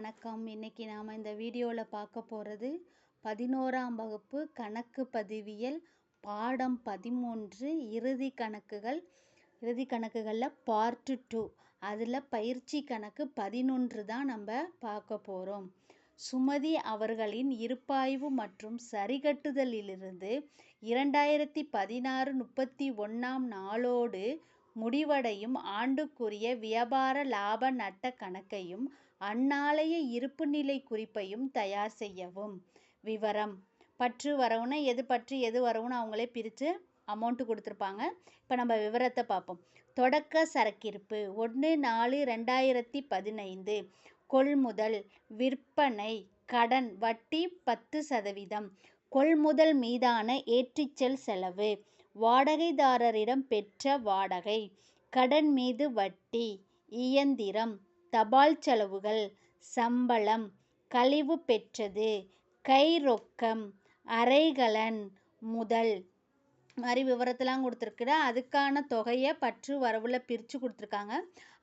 வணக்கம். இன்னைக்கு நாம் இந்த வீடியோவில் பார்க்க போகிறது பதினோராம் வகுப்பு கணக்கு பதிவியல் பாடம் பதிமூன்று இறுதி கணக்குகள். இறுதி கணக்குகளில் பார்ட்டு டூ அதில் பயிற்சி கணக்கு பதினொன்று தான் நம்ம பார்க்க போகிறோம் சுமதி அவர்களின் இருப்பாய்வு மற்றும் சரிகட்டுதலிலிருந்து இரண்டாயிரத்தி பதினாறு முப்பத்தி ஒன்றாம் நாளோடு முடிவடையும் ஆண்டுக்குரிய வியாபார லாப நட்ட கணக்கையும் அந்நாளைய இருப்புநிலை குறிப்பையும் தயார் செய்யவும். விவரம். பற்று வரவுனா எது பற்று எது வரவுன்னு அவங்களே பிரித்து அமௌண்ட்டு கொடுத்துருப்பாங்க. இப்போ நம்ம விவரத்தை பார்ப்போம். தொடக்க சரக்கிருப்பு ஒன்று நாலு ரெண்டாயிரத்தி பதினைந்து. கொள்முதல் விற்பனை கடன் வட்டி பத்து சதவீதம். கொள்முதல் மீதான ஏற்றிச்சல் செலவு. வாடகைதாரரிடம் பெற்ற வாடகை. கடன் மீது வட்டி. இயந்திரம். தபால் செலவுகள் சம்பளம் கழிவு பெற்றது கை ரொக்கம் அறைகலன் முதல் மாதிரி விவரத்தெலாம் கொடுத்துருக்குற அதுக்கான தொகையை பற்று வரவில் பிரித்து கொடுத்துருக்காங்க.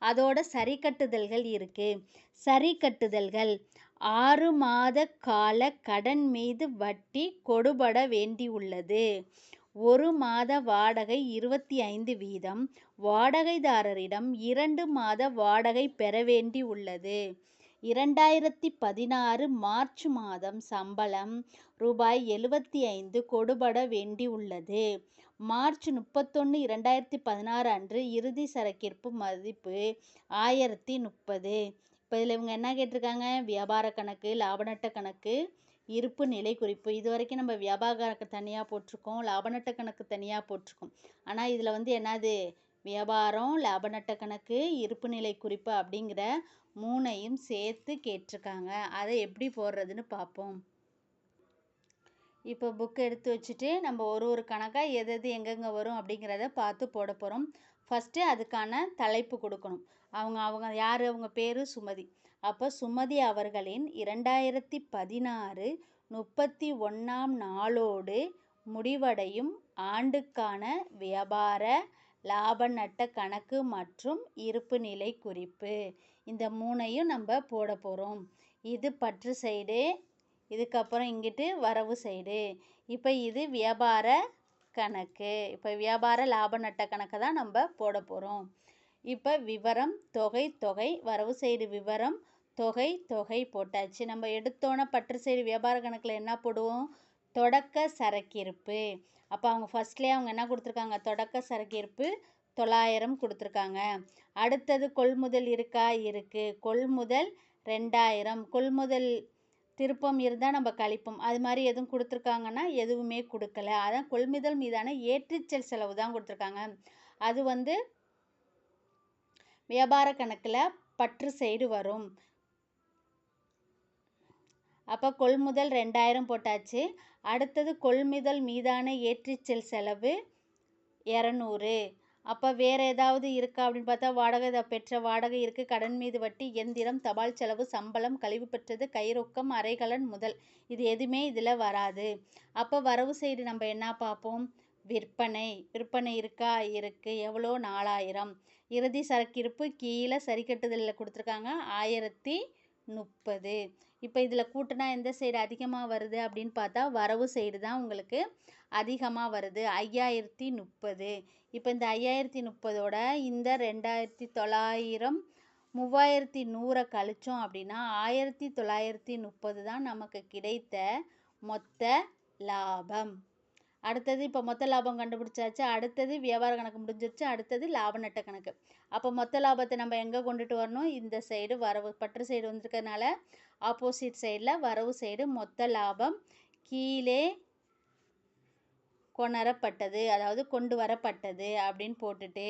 அதோட சரி கட்டுதல்கள் இருக்குது சரி கட்டுதல்கள் ஆறு மாத கால கடன் மீது வட்டி கொடுபட வேண்டியுள்ளது. ஒரு மாத வாடகை இருபத்தி ஐந்து வீதம். வாடகைதாரரிடம் இரண்டு மாத வாடகை பெற வேண்டி உள்ளது. இரண்டாயிரத்தி பதினாறு மார்ச் மாதம் சம்பளம் ரூபாய் எழுபத்தி ஐந்து கொடுபட வேண்டி உள்ளது. மார்ச் முப்பத்தொன்று இரண்டாயிரத்தி பதினாறு அன்று இறுதி சரக்கிருப்பு மதிப்பு ஆயிரத்தி முப்பது. இப்போ இதில் இவங்க என்ன கேட்டிருக்காங்க? வியாபார கணக்கு லாப நட்ட கணக்கு இருப்பு நிலை குறிப்பு. இது வரைக்கும் நம்ம வியாபார கணக்கு தனியாக போட்டிருக்கோம் லாப நட்ட கணக்கு தனியாக போட்டிருக்கோம். ஆனால் இதில் வந்து என்னது? வியாபாரம் லாப நட்ட கணக்கு இருப்பு நிலை குறிப்பு அப்படிங்கிற மூணையும் சேர்த்து கேட்டிருக்காங்க. அதை எப்படி போடுறதுன்னு பார்ப்போம். இப்போ புக் எடுத்து வச்சுட்டு நம்ம ஒரு ஒரு கணக்காக எது எது எங்கெங்கே வரும் அப்படிங்கிறத பார்த்து போட போகிறோம் ஃபஸ்ட்டு அதுக்கான தலைப்பு கொடுக்கணும். அவங்க அவங்க யார்? அவங்க பேர் சுமதி. அப்போ சுமதி அவர்களின் இரண்டாயிரத்தி பதினாறு முப்பத்தி ஒன்றாம் நாளோடு முடிவடையும் ஆண்டுக்கான வியாபார லாப நட்ட கணக்கு மற்றும் இருப்பு நிலை குறிப்பு. இந்த மூணையும் நம்ம போட போகிறோம் இது பற்று சைடு இதுக்கப்புறம் இங்கிட்டு வரவு சைடு. இப்போ இது வியாபார கணக்கு. இப்போ வியாபார லாப நட்ட கணக்கை தான் நம்ம போட போகிறோம் இப்போ விவரம் தொகை தொகை வரவு செய்து விவரம் தொகை தொகை போட்டாச்சு. நம்ம எடுத்தோன்னே பற்று செய்து வியாபார கணக்கில் என்ன போடுவோம்? தொடக்க சரக்கிருப்பு. அப்போ அவங்க ஃபஸ்ட்லேயே அவங்க என்ன கொடுத்துருக்காங்க? தொடக்க சரக்கிருப்பு தொள்ளாயிரம் கொடுத்துருக்காங்க. அடுத்தது கொள்முதல் இருக்கா? இருக்குது கொள்முதல் ரெண்டாயிரம். கொள்முதல் திருப்பம் இருந்தால் நம்ம கழிப்போம். அது மாதிரி எதுவும் கொடுத்துருக்காங்கன்னா எதுவுமே கொடுக்கல. அதான் கொள்முதல் மீதான ஏற்றுச்சல் செலவு தான் கொடுத்துருக்காங்க. அது வந்து வியாபார கணக்கில் பற்று சைடு வரும். அப்போ கொள்முதல் ரெண்டாயிரம் போட்டாச்சு. அடுத்தது கொள்முதல் மீதான ஏற்றிச்சல் செலவு இரநூறு. அப்போ வேறு ஏதாவது இருக்கா அப்படின்னு பார்த்தா வாடகை பெற்ற வாடகை இருக்குது கடன் மீது வட்டி எந்திரம் தபால் செலவு சம்பளம் கழிவு பெற்றது கைரொக்கம் அரைகலன் முதல். இது எதுவுமே இதில் வராது. அப்போ வரவு சைடு நம்ம என்ன பார்ப்போம்? விற்பனை. விற்பனை இருக்கா? இருக்குது எவ்வளோ? நாலாயிரம். இறுதி சரக்கிருப்பு கீழே சரிக்கட்டுதலில் கொடுத்துருக்காங்க. ஆயிரத்தி முப்பது. இப்போ இதில் கூட்டினா எந்த சைடு அதிகமாக வருது அப்படின்னு பார்த்தா வரவு சைடு தான் உங்களுக்கு அதிகமாக வருது. ஐயாயிரத்தி முப்பது. இப்போ இந்த ஐயாயிரத்தி முப்பதோட இந்த ரெண்டாயிரத்தி தொள்ளாயிரம் மூவாயிரத்தி நூறை கழித்தோம் அப்படின்னா ஆயிரத்தி தொள்ளாயிரத்தி முப்பது தான் நமக்கு கிடைத்த மொத்த லாபம். அடுத்தது இப்போ மொத்த லாபம் கண்டுபிடிச்சாச்சு அடுத்தது வியாபார கணக்கு முடிஞ்சிருச்சு அடுத்தது லாப நட்ட கணக்கு. அப்போ மொத்த லாபத்தை நம்ம எங்கே கொண்டுட்டு வரணும்? இந்த சைடு வரவு பற்று சைடு வந்திருக்கறனால ஆப்போசிட் சைடில் வரவு சைடு மொத்த லாபம் கீழே கொணரப்பட்டது. அதாவது கொண்டு வரப்பட்டது அப்படின்னு போட்டுட்டு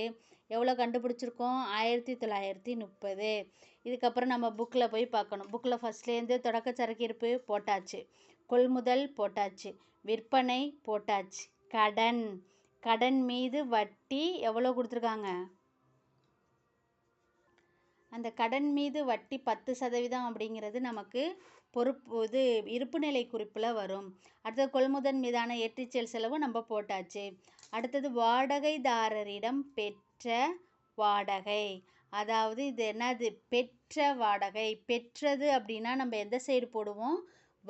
எவ்வளோ கண்டுபிடிச்சிருக்கோம்? ஆயிரத்தி தொள்ளாயிரத்தி முப்பது. இதுக்கப்புறம் நம்ம புக்கில் போய் பார்க்கணும். புக்கில் ஃபஸ்ட்லேருந்து தொடக்க சரக்கிருப்பு போட்டாச்சு. கொள்முதல் போட்டாச்சு. விற்பனை போட்டாச்சு. கடன். கடன் மீது வட்டி எவ்வளோ கொடுத்துருக்காங்க? அந்த கடன் மீது வட்டி பத்து சதவீதம் அப்படிங்கிறது நமக்கு பொறுப்பு இது இருப்பு நிலை குறிப்பில் வரும். அடுத்தது கொள்முதல் மீதான ஏற்றிச்சல் செலவு நம்ம போட்டாச்சு. அடுத்தது வாடகைதாரரிடம் பெற்ற வாடகை. அதாவது இது என்னது? பெற்ற வாடகை. பெற்றது அப்படின்னா நம்ம எந்த சைடு போடுவோம்?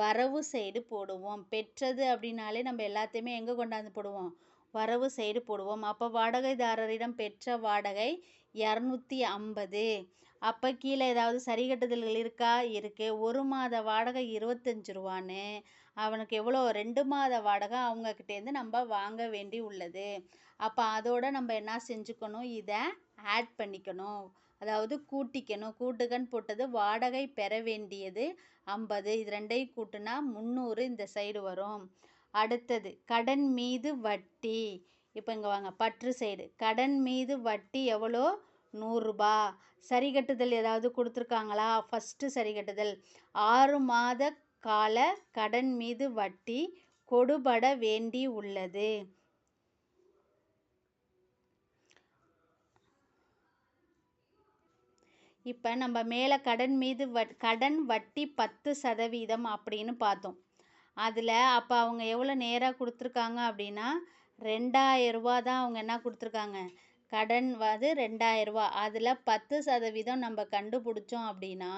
வரவு சைடு போடுவோம். பெற்றது அப்படின்னாலே நம்ம எல்லாத்தையுமே எங்கே கொண்டாந்து போடுவோம்? வரவு சைடு போடுவோம். அப்போ வாடகைதாரரிடம் பெற்ற வாடகை இரநூத்தி ஐம்பது. அப்போ கீழே ஏதாவது சரிகட்டுதல்கள் இருக்கா? இருக்குது ஒரு மாத வாடகை இருபத்தஞ்சி ரூபான்னு. அவனுக்கு எவ்வளோ? ரெண்டு மாத வாடகை அவங்கக்கிட்டேருந்து நம்ம வாங்க வேண்டி உள்ளது. அப்போ அதோட நம்ம என்ன செஞ்சுக்கணும்? இதை ஆட் பண்ணிக்கணும். அதாவது கூட்டிக்கணும். கூட்டுகன் போட்டது வாடகை பெற வேண்டியது ஐம்பது. இது ரெண்டையும் கூட்டுனா முந்நூறு இந்த சைடு வரும். அடுத்தது கடன் மீது வட்டி. இப்போ இங்கே வாங்க பற்று சைடு கடன் மீது வட்டி எவ்வளோ? நூறுரூபா சரி கட்டுதல் ஏதாவது கொடுத்துருக்காங்களா? ஃபஸ்ட்டு சரிகட்டுதல் ஆறு மாத கால கடன் மீது வட்டி கொடுபட வேண்டி உள்ளது. இப்போ நம்ம மேலே கடன் மீது வட் கடன் வட்டி பத்து சதவீதம் அப்படின்னு பார்த்தோம். அதில் அப்போ அவங்க எவ்வளோ நேராக கொடுத்துருக்காங்க அப்படின்னா ரெண்டாயிரரூபா தான் அவங்க என்ன கொடுத்துருக்காங்க? கடன் வந்து ரெண்டாயிரரூபா அதில் பத்து சதவீதம் நம்ம கண்டுபிடிச்சோம் அப்படின்னா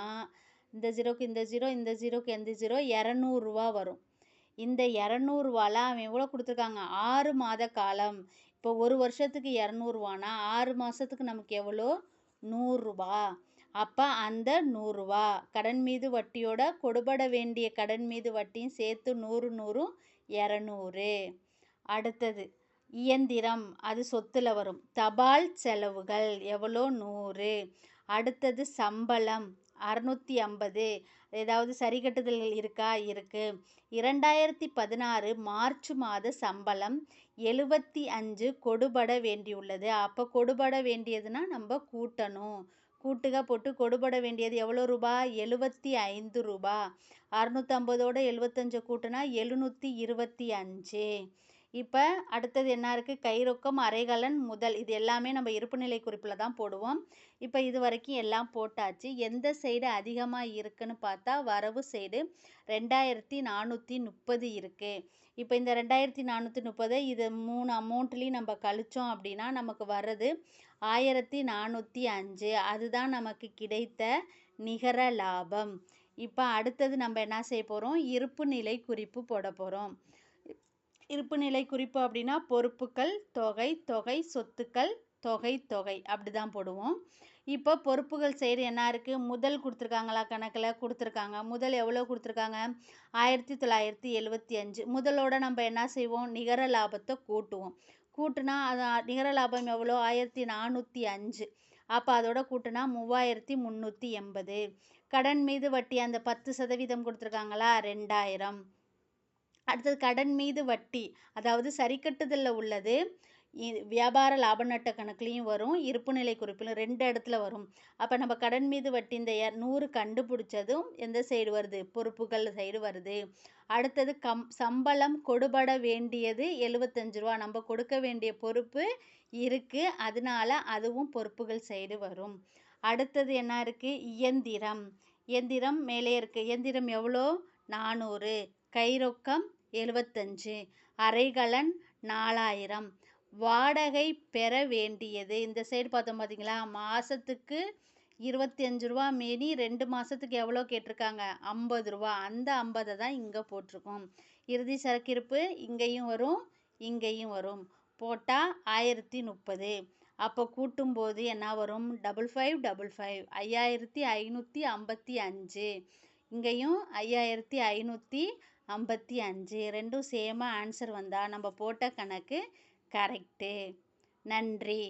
இந்த ஜீரோக்கு இந்த ஜீரோ இந்த ஜீரோக்கு எந்த ஜீரோ இரநூறுவா வரும். இந்த இரநூறுவால அவன் எவ்வளோ கொடுத்துருக்காங்க? ஆறு மாத காலம். இப்போ ஒரு வருஷத்துக்கு இரநூறுவானா ஆறு மாதத்துக்கு நமக்கு எவ்வளோ நூறுரூபா அப்போ அந்த நூறுரூவா கடன் மீது வட்டியோட கொடுபட வேண்டிய கடன் மீது வட்டியும் சேர்த்து நூறு நூறும் இரநூறு அடுத்தது இயந்திரம். அது சொத்தில் வரும். தபால் செலவுகள் எவ்வளோ? நூறு. அடுத்தது சம்பளம். அறநூற்றி ஐம்பது. ஏதாவது சரிகட்டுதல்கள் இருக்கா? இருக்குது இரண்டாயிரத்தி பதினாறு மார்ச் மாத சம்பளம் எழுபத்தி அஞ்சு கொடுபட வேண்டியுள்ளது. அப்போ கொடுபட வேண்டியதுன்னா நம்ம கூட்டணும். கூட்டுகா போட்டு கொடுபட வேண்டியது எவ்வளோ ரூபா? எழுபத்தி ஐந்து ரூபா. அறுநூற்றம்பதோட எழுபத்தஞ்சை கூட்டுனா எழுநூற்றி இருபத்தி அஞ்சு. இப்போ அடுத்தது என்ன இருக்குது கைரொக்கம் அரைகலன் முதல். இது எல்லாமே நம்ம இருப்புநிலை குறிப்பில் தான் போடுவோம். இப்போ இது வரைக்கும் எல்லாம் போட்டாச்சு. எந்த சைடு அதிகமாக இருக்குன்னு பார்த்தா வரவு சைடு ரெண்டாயிரத்தி நானூற்றி முப்பது இருக்குது இப்போ இந்த ரெண்டாயிரத்தி நானூற்றி முப்பது இது மூணு அமௌண்ட்லேயும் நம்ம கழிச்சோம் அப்படின்னா நமக்கு வர்றது ஆயிரத்தி நானூற்றி அஞ்சு. அதுதான் நமக்கு கிடைத்த நிகர லாபம். இப்போ அடுத்தது நம்ம என்ன செய்ய போகிறோம் இருப்பு நிலை குறிப்பு போட போகிறோம் இருப்பு நிலை குறிப்பு அப்படின்னா பொறுப்புகள் தொகை தொகை சொத்துக்கள் தொகை தொகை அப்படி தான் போடுவோம். இப்போ பொறுப்புகள் சைடு என்ன இருக்குது முதல் கொடுத்துருக்காங்களா கணக்கில்? கொடுத்துருக்காங்க. முதல் எவ்வளோ கொடுத்துருக்காங்க? ஆயிரத்தி தொள்ளாயிரத்தி எழுவத்தி அஞ்சு. முதலோட நம்ம என்ன செய்வோம்? நிகர லாபத்தை கூட்டுவோம். கூட்டுனா அது நிகர லாபம் எவ்வளோ? ஆயிரத்தி நானூற்றி அஞ்சு. அப்போ அதோட கூட்டுனா மூவாயிரத்தி முந்நூற்றி எண்பது. கடன் மீது வட்டி அந்த பத்து சதவீதம் கொடுத்துருக்காங்களா? ரெண்டாயிரம். அடுத்தது கடன் மீது வட்டி அதாவது சரிக்கட்டுதலில் உள்ளது. வியாபார லாப நட்ட கணக்குலையும் வரும் இருப்புநிலை குறிப்பிலும் ரெண்டு இடத்துல வரும். அப்போ நம்ம கடன் மீது வட்டி இந்த நூறு கண்டுபிடிச்சதும் எந்த சைடு வருது? பொறுப்புகள் சைடு வருது. அடுத்தது கம் சம்பளம் கொடுபட வேண்டியது எழுபத்தஞ்சு ரூபா. நம்ம கொடுக்க வேண்டிய பொறுப்பு இருக்குது அதனால அதுவும் பொறுப்புகள் சைடு வரும். அடுத்தது என்ன இருக்குது இயந்திரம். இயந்திரம் மேலே இருக்குது இயந்திரம் எவ்வளோ? நானூறு. கைரொக்கம் எழுபத்தஞ்சு அரைகலன் நாலாயிரம். வாடகை பெற வேண்டியது. இந்த சைடு பார்த்தோம் பார்த்தீங்களா? மாதத்துக்கு இருபத்தி அஞ்சு ரூபா மீறி ரெண்டு மாதத்துக்கு எவ்வளோ கேட்டிருக்காங்க? ஐம்பது ரூபா. அந்த ஐம்பதை தான் இங்கே போட்டிருக்கோம். இறுதி சரக்கிருப்பு இங்கேயும் வரும் இங்கேயும் வரும். போட்டால் ஆயிரத்தி முப்பது. அப்போ கூட்டும்போது என்ன வரும்? Double five double five. ஐயாயிரத்தி ஐநூற்றி ஐம்பத்தி அஞ்சு. இங்கேயும் ஐயாயிரத்தி ஐநூற்றி ஐம்பத்தி அஞ்சு. ரெண்டும் சேமாக ஆன்சர் வந்தால் நம்ம போட்ட கணக்கு கரெக்டு நன்றி.